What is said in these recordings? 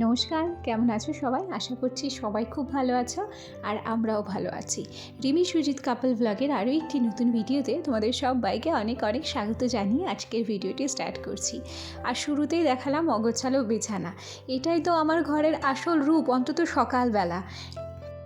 নমস্কার, কেমন আছো সবাই? আশা করছি সবাই খুব ভালো আছো আর আমরাও ভালো আছি। রিমি সুজিত কাপল ব্লগের আরও একটি নতুন ভিডিওতে তোমাদের সব বাইকে অনেক অনেক স্বাগত জানিয়ে আজকের ভিডিওটি স্টার্ট করছি। আর শুরুতেই দেখালাম অগোছালো বিছানা। এটাই তো আমার ঘরের আসল রূপ, অন্তত সকালবেলা।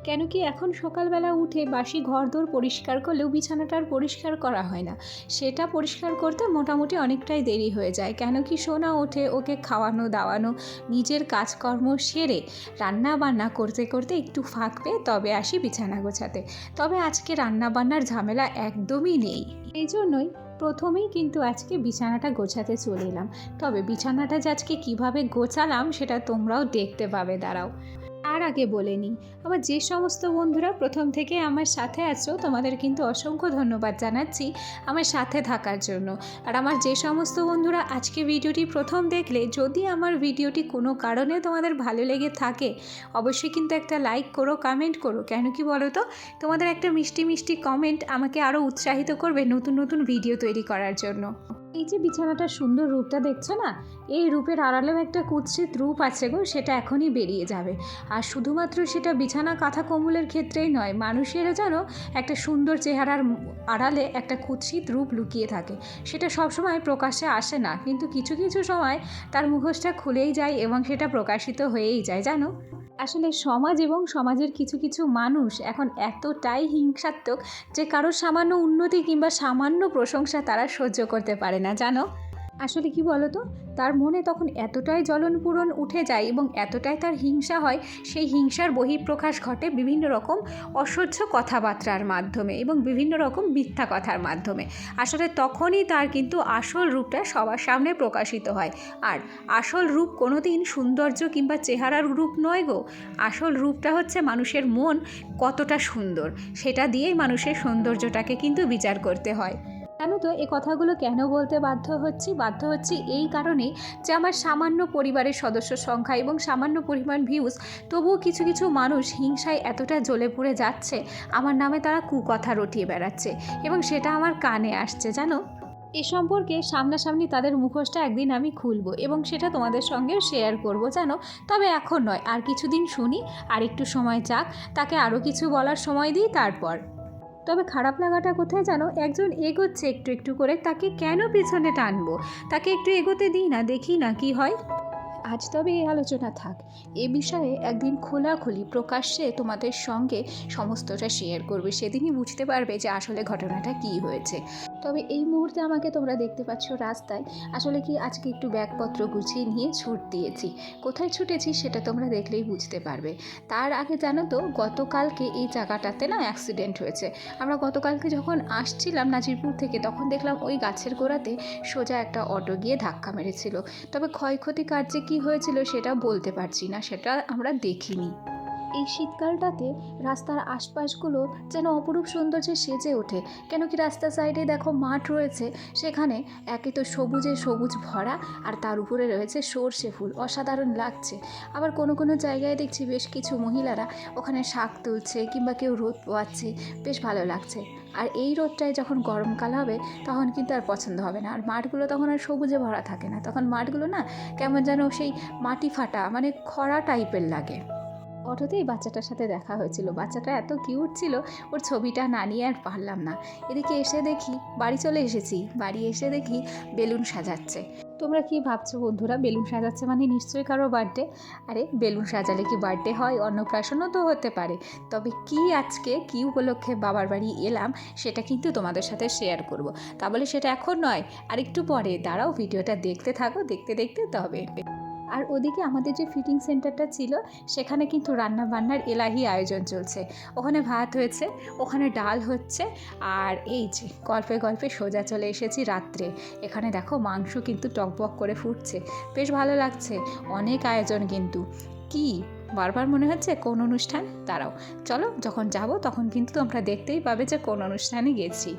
কেন কি এখন সকালবেলা উঠে বাসি ঘরদোর পরিষ্কার করলেও বিছানাটা আর পরিষ্কার করা হয় না। সেটা পরিষ্কার করতে মোটামুটি অনেকটাই দেরি হয়ে যায়। কেন কি সোনা ওঠে, ওকে খাওয়ানো, দাওয়ানো, নিজের কাজকর্ম সেরে রান্না বান্না করতে করতে একটু ফাঁক পেয়ে তবে আসি বিছানা গোছাতে। তবে আজকে রান্না বান্নার ঝামেলা একদমই নেই। এই জন্যই প্রথমেই কিন্তু আজকে বিছানাটা গোছাতে চলে এলাম। তবে বিছানাটা যে আজকে কীভাবে গোছালাম সেটা তোমরাও দেখতে পাবে, দাঁড়াও। আর আগে বলে নিই আবার যে সমস্ত বন্ধুরা প্রথম থেকে আমার সাথে আছো, তোমাদের কিন্তু অসংখ্য ধন্যবাদ জানাচ্ছি আমার সাথে থাকার জন্য। আর আমার যে সমস্ত বন্ধুরা আজকে ভিডিওটি প্রথম দেখলে, যদি আমার ভিডিওটি কোনো কারণে তোমাদের ভালো লেগে থাকে, অবশ্যই কিন্তু একটা লাইক করো কমেন্ট করো। কেন কি বলো তো তোমাদের একটা মিষ্টি মিষ্টি কমেন্ট আমাকে আরও উৎসাহিত করবে নতুন নতুন ভিডিও তৈরি করার জন্য। এই যে বিছানাটার সুন্দর রূপটা দেখছ না, এই রূপের আড়ালেও একটা কুৎসিত রূপ আছে গো, সেটা এখনই বেরিয়ে যাবে। আর শুধুমাত্র সেটা বিছানা কাঁথা কম্বলের ক্ষেত্রেই নয়, মানুষেরও যেন একটা সুন্দর চেহারার আড়ালে একটা কুৎসিত রূপ লুকিয়ে থাকে। সেটা সবসময় প্রকাশ্যে আসে না, কিন্তু কিছু কিছু সময় তার মুখোশটা খুলেই যায় এবং সেটা প্রকাশিত হয়েই যায়, জানো? আসলে সমাজ এবং সমাজের কিছু কিছু মানুষ এখন এতটাই হিংসাত্মক যে কারোর সামান্য উন্নতি কিংবা সামান্য প্রশংসা তারা সহ্য করতে পারে না। জানো? আসলে কি বলো তো তার মনে তখন এতটাই জ্বলনপূরণ উঠে যায় এবং এতটাই তার হিংসা হয়, সেই হিংসার বহিঃপ্রকাশ ঘটে বিভিন্ন রকম অসহ্য কথাবার্তার মাধ্যমে এবং বিভিন্ন রকম মিথ্যা কথার মাধ্যমে। আসলে তখনই তার কিন্তু আসল রূপটা সবার সামনে প্রকাশিত হয়। আর আসল রূপ কোনো দিন সৌন্দর্য কিংবা চেহারার রূপ নয় গো। আসল রূপটা হচ্ছে মানুষের মন কতটা সুন্দর, সেটা দিয়েই মানুষের সৌন্দর্যটাকে কিন্তু বিচার করতে হয়। জানো তো এই কথাগুলো কেন বলতে বাধ্য হচ্ছি? বাধ্য হচ্ছি এই কারণেই যে আমার সামান্য পরিবারের সদস্য সংখ্যা এবং সামান্য পরিমাণ ভিউজ তবুও কিছু কিছু মানুষ হিংসায় এতটা জ্বলে পুড়ে যাচ্ছে, আমার নামে তারা কুকথা রটিয়ে বেড়াচ্ছে এবং সেটা আমার কানে আসছে, জানো? এ সম্পর্কে সামনাসামনি তাদের মুখোশটা একদিন আমি খুলবো এবং সেটা তোমাদের সঙ্গেও শেয়ার করব, জানো? তবে এখন নয়, আর কিছুদিন শুনি, আর একটু সময় যাক তাকে আরও কিছু বলার সময় দিই, তারপর। তবে খারাপ লাগাটা কোথায় জানো একজন এগোচ্ছে একটু একটু করে, তাকে কেন পিছনে টানবো? তাকে একটু এগোতে দিই না, দেখি না কি হয়। আজ তবে এই আলোচনা থাক। এ বিষয়ে একদিন খোলাখুলি প্রকাশ্যে তোমাদের সঙ্গে সমস্তটা শেয়ার করবে। সেদিনই বুঝতে পারবে যে আসলে ঘটনাটা কি হয়েছে। তবে এই মুহূর্তে আমাকে তোমরা দেখতে পাচ্ছ রাস্তায়। আসলে কি আজকে একটু ব্যাগপত্র গুছিয়ে নিয়ে ছুট দিয়েছি। কোথায় ছুটেছি সেটা তোমরা দেখলেই বুঝতে পারবে। তার আগে জানো তো, গতকালকে এই জায়গাটাতে না অ্যাক্সিডেন্ট হয়েছে। আমরা গতকালকে যখন আসছিলাম নাজিরপুর থেকে, তখন দেখলাম ওই গাছের গোড়াতে সোজা একটা অটো গিয়ে ধাক্কা মেরেছিল। তবে ক্ষয়ক্ষতি কার্যে কি হয়েছিল সেটা বলতে পারছি না সেটা আমরা দেখিনি। এই শীতকালটাতে রাস্তার আশপাশগুলো যেন অপরূপ সৌন্দর্যে সেজে ওঠে। কেন কি রাস্তার সাইডে দেখো মাঠ রয়েছে, সেখানে একে তো সবুজে সবুজ ভরা আর তার উপরে রয়েছে সর্ষে ফুল, অসাধারণ লাগছে। আবার কোনো কোনো জায়গায় দেখছি বেশ কিছু মহিলারা ওখানে শাক তুলছে কিংবা কেউ রোদ পোয়াচ্ছে, বেশ ভালো লাগছে। আর এই রোদটায় যখন গরমকাল হবে, তখন কিন্তু আর পছন্দ হবে না। আর মাঠগুলো তখন আর সবুজে ভরা থাকে না। তখন মাঠগুলো না কেমন যেন সেই মাটি ফাটা মানে খরা টাইপের লাগে। অটোতেই বাচ্চাটার সাথে দেখা হয়েছিল। বাচ্চাটা এত কিউট ছিল, ওর ছবিটা না নিয়ে আর পারলাম না। এদিকে এসে দেখি, বাড়ি চলে এসেছি। বাড়ি এসে দেখি বেলুন সাজাচ্ছে। তোমরা কি ভাবছ বন্ধুরা? বেলুন সাজাচ্ছে মানে নিশ্চয়ই কারও বার্থডে আরে, বেলুন সাজালে কি বার্থডে হয়? অন্নপ্রাশনও তো হতে পারে। তবে কি আজকে, কি উপলক্ষে বাবার বাড়ি এলাম, সেটা কিন্তু তোমাদের সাথে শেয়ার করব। তা বলে সেটা এখন নয় আর একটু পরে। দাঁড়াও, ভিডিওটা দেখতে থাকো, দেখতে দেখতে তবে। আর ওদিকে আমাদের যে ফিটিং সেন্টারটা ছিল, সেখানে কিন্তু রান্না বান্নার এলাহি আয়োজন চলছে। ওখানে ভাত হয়েছে, ওখানে ডাল হচ্ছে, আর এই যে গল্পে গল্পে সোজা চলে এসেছি রাত্রে। এখানে দেখো মাংস কিন্তু টকবক করে ফুটছে। বেশ ভালো লাগছে, অনেক আয়োজন কিন্তু। কি? বারবার মনে হচ্ছে কোন অনুষ্ঠান? তারাও চলো যখন যাব তখন কিন্তু তোমরা দেখতেই পাবে যে কোন অনুষ্ঠানে গেছি।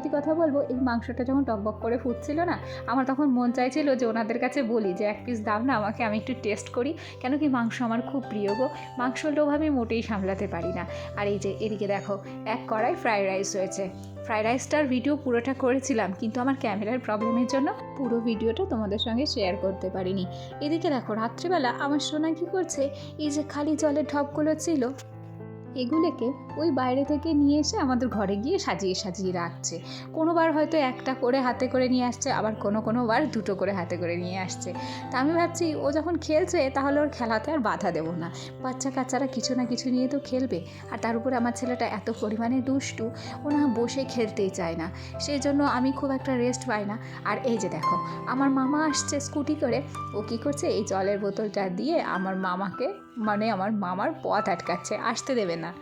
সত্যি কথা বলব, এই মাংসটা যখন টকবক করে ফুটছিল না, আমার তখন মন চাইছিল যে ওনাদের কাছে বলি যে এক পিস দাও না, আমাকে আমি একটু টেস্ট করি। কেন কি মাংস আমার খুব প্রিয় গো। মাংসর লোভ আমি মোটেই সামলাতে পারি না। আর এই যে এদিকে দেখো, এক কড়াই ফ্রাইড রাইস হয়েছে ফ্রাইড রাইসটার ভিডিও পুরোটা করেছিলাম, কিন্তু আমার ক্যামেরার প্রবলেমের জন্য পুরো ভিডিওটা তোমাদের সঙ্গে শেয়ার করতে পারিনি। এদিকে দেখো, রাত্রিবেলা আমার সোনা কী করছে? এই যে খালি জলের ঢপগুলো ছিল এগুলোকে ওই বাইরে থেকে নিয়ে এসে আমাদের ঘরে গিয়ে সাজিয়ে সাজিয়ে রাখছে। কোনোবার হয়তো একটা করে হাতে করে নিয়ে আসছে, আবার কোনো কোনো বার দুটো করে হাতে করে নিয়ে আসছে। তা আমি ভাবছি, ও যখন খেলছে, তাহলে ওর খেলাতে আর বাধা দেবো না। বাচ্চা কাচ্চারা কিছু না কিছু নিয়ে তো খেলবে। আর তার উপরে আমার ছেলেটা এত পরিমাণে দুষ্টু, ও না বসে খেলতেই চায় না। সেই জন্য আমি খুব একটা রেস্ট পাই না। আর এই যে দেখো, আমার মামা আসছে স্কুটি করে। ও কী করছে? এই জলের বোতলটা দিয়ে আমার মামাকে মানে আমার মামার পথ আটকাচ্ছে, আসতে দেবে না।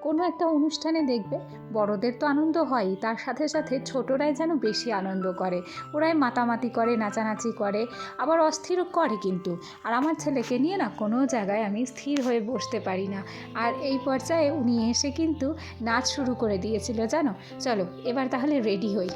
কোনো একটা অনুষ্ঠানে দেখবে, বড়দের তো আনন্দ হয়ই, তার সাথে সাথে ছোটরাই যেন বেশি আনন্দ করে। ওরাই মাতামাতি করে, নাচানাচি করে, আবার অস্থির করে কিন্তু। আর আমার ছেলেকে নিয়ে না কোনো জায়গায় আমি স্থির হয়ে বসতে পারি না। আর এই পর্যায়ে উনি এসে কিন্তু নাচ শুরু করে দিয়েছিল, জানো? চলো, এবার তাহলে রেডি হই।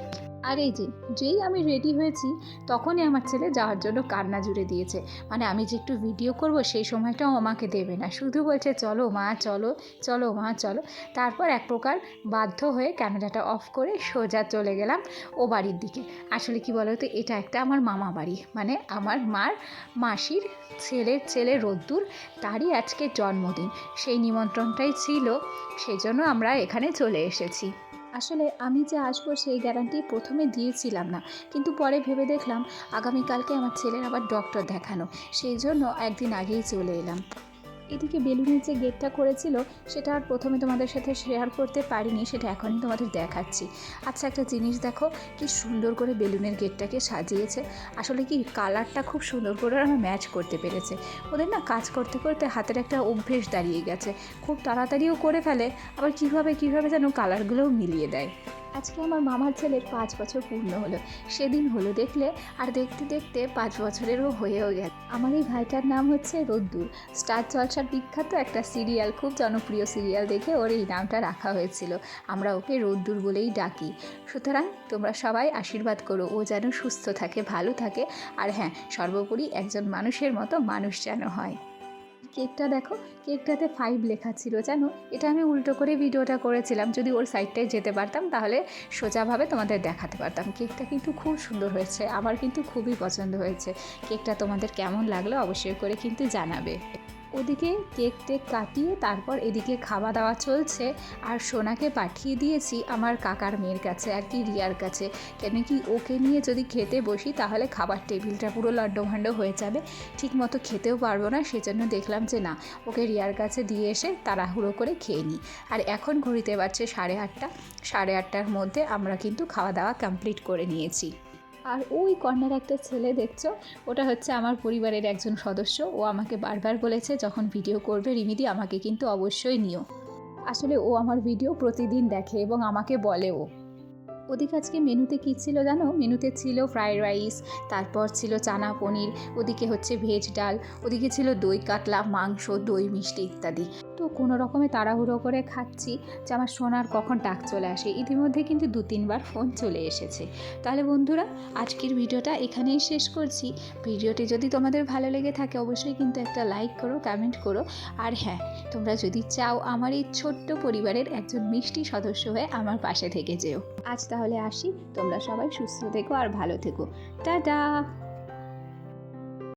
আর এই যে, যেই আমি রেডি হয়েছি, তখনই আমার ছেলে যাওয়ার জন্য কান্না জুড়ে দিয়েছে। মানে আমি যে একটু ভিডিও করব, সেই সময়টাও আমাকে দেবে না। শুধু বলছে, চলো মা, চলো চলো মা, চলো। তারপর এক প্রকার বাধ্য হয়ে ক্যামেরাটা অফ করে সোজা চলে গেলাম ও বাড়ির দিকে। আসলে কি বলো তো এটা একটা আমার মামা বাড়ি। মানে আমার মার মাসির ছেলের ছেলে রোদ্দুর, তারই আজকে জন্মদিন। সেই নিমন্ত্রণটাই ছিল সেই জন্য আমরা এখানে চলে এসেছি। আসলে আমি যে আসব সেই গ্যারান্টি প্রথমে দিয়েছিলাম না। কিন্তু পরে ভেবে দেখলাম, আগামীকালকে আমার ছেলের আবার ডক্টর দেখানো। সেই জন্য একদিন আগেই চলে এলাম। এদিকে বেলুনের যে গেটটা করেছিল, সেটা আর প্রথমে তোমাদের সাথে শেয়ার করতে পারিনি, সেটা এখনই তোমাদের দেখাচ্ছি। আচ্ছা একটা জিনিস দেখো, কি সুন্দর করে বেলুনের গেটটাকে সাজিয়েছে। আসলে কি কালারটা খুব সুন্দর করে ওরা ম্যাচ করতে পেরেছে। ওদের না কাজ করতে করতে হাতের একটা অভ্যেস দাঁড়িয়ে গেছে। খুব তাড়াতাড়িও করে ফেলে, আবার কীভাবে কীভাবে যেন কালারগুলোও মিলিয়ে দেয়। আজকে আমার মামার ছেলের পাঁচ বছর পূর্ণ হলো। সেদিন হলো দেখলে আর দেখতে দেখতে পাঁচ বছরেরও হয়েও গেল। আমার এই ভাইটার নাম হচ্ছে রোদ্দুর। স্টার জলসার বিখ্যাত একটা সিরিয়াল, খুব জনপ্রিয় সিরিয়াল দেখে ওর এই নামটা রাখা হয়েছিল। আমরা ওকে রোদ্দুর বলেই ডাকি। সুতরাং তোমরা সবাই আশীর্বাদ করো, ও যেন সুস্থ থাকে, ভালো থাকে। আর হ্যাঁ সর্বোপরি একজন মানুষের মতো মানুষ যেন হয়। কেকটা দেখো, কেকটাতে ফাইভ লেখা ছিল, জানো? এটা আমি উল্টো করে ভিডিওটা করেছিলাম, যদি ওর সাইডটায় যেতে পারতাম, তাহলে সোজাভাবে তোমাদের দেখাতে পারতাম। কেকটা কিন্তু খুব সুন্দর হয়েছে, আমার কিন্তু খুবই পছন্দ হয়েছে। কেকটা তোমাদের কেমন লাগল অবশ্যই করে কিন্তু জানাবে। ওদিকে কেক টেক কাটিয়ে তারপর এদিকে খাওয়া দাওয়া চলছে আর সোনাকে পাঠিয়ে দিয়েছি আমার কাকার মেয়ের কাছে আর কি রিয়ার কাছে। কেন কি ওকে নিয়ে যদি খেতে বসি তাহলে খাবার টেবিলটা পুরো লণ্ডভণ্ড হয়ে যাবে। ঠিক মতো খেতেও পারব না, সেজন্য দেখলাম যে না, ওকে রিয়ার কাছে দিয়ে এসে তাড়াহুড়ো করে খেয়ে নিই। আর এখন ঘড়িতে বাজছে সাড়ে আটটা। সাড়ে আটটার মধ্যে আমরা কিন্তু খাওয়া দাওয়া কমপ্লিট করে নিয়েছি। আর ওই কর্নার একটা ছেলে দেখছ? ওটা হচ্ছে আমার পরিবারের একজন সদস্য। ও আমাকে বারবার বলেছে, যখন ভিডিও করবে, রিমিদি, আমাকে কিন্তু অবশ্যই নিও। আসলে ও আমার ভিডিও প্রতিদিন দেখে এবং আমাকে বলেও। ওদিকে আজকে মেনুতে কী ছিল জানো? মেনুতে ছিল ফ্রাইড রাইস তারপর ছিল চানা পনির, ওদিকে হচ্ছে ভেজ ডাল, ওদিকে ছিল দই, কাতলা, মাংস, দই, মিষ্টি ইত্যাদি। তো কোনো রকমে তাড়াহুড়ো করে খাচ্ছি যে আমার সোনার কখন ডাক চলে আসে। ইতিমধ্যে কিন্তু দু তিনবার ফোন চলে এসেছে। তাহলে বন্ধুরা, আজকের ভিডিওটা এখানেই শেষ করছি। ভিডিওটি যদি তোমাদের ভালো লেগে থাকে, অবশ্যই কিন্তু একটা লাইক করো কমেন্ট করো। আর হ্যাঁ তোমরা যদি চাও আমার এই ছোট্ট পরিবারের একজন মিষ্টি সদস্য হয়ে আমার পাশে থেকে যেও। আজ তাহলে আসি। তোমরা সবাই সুস্থ থেকো আর ভালো থেকো। টাটা!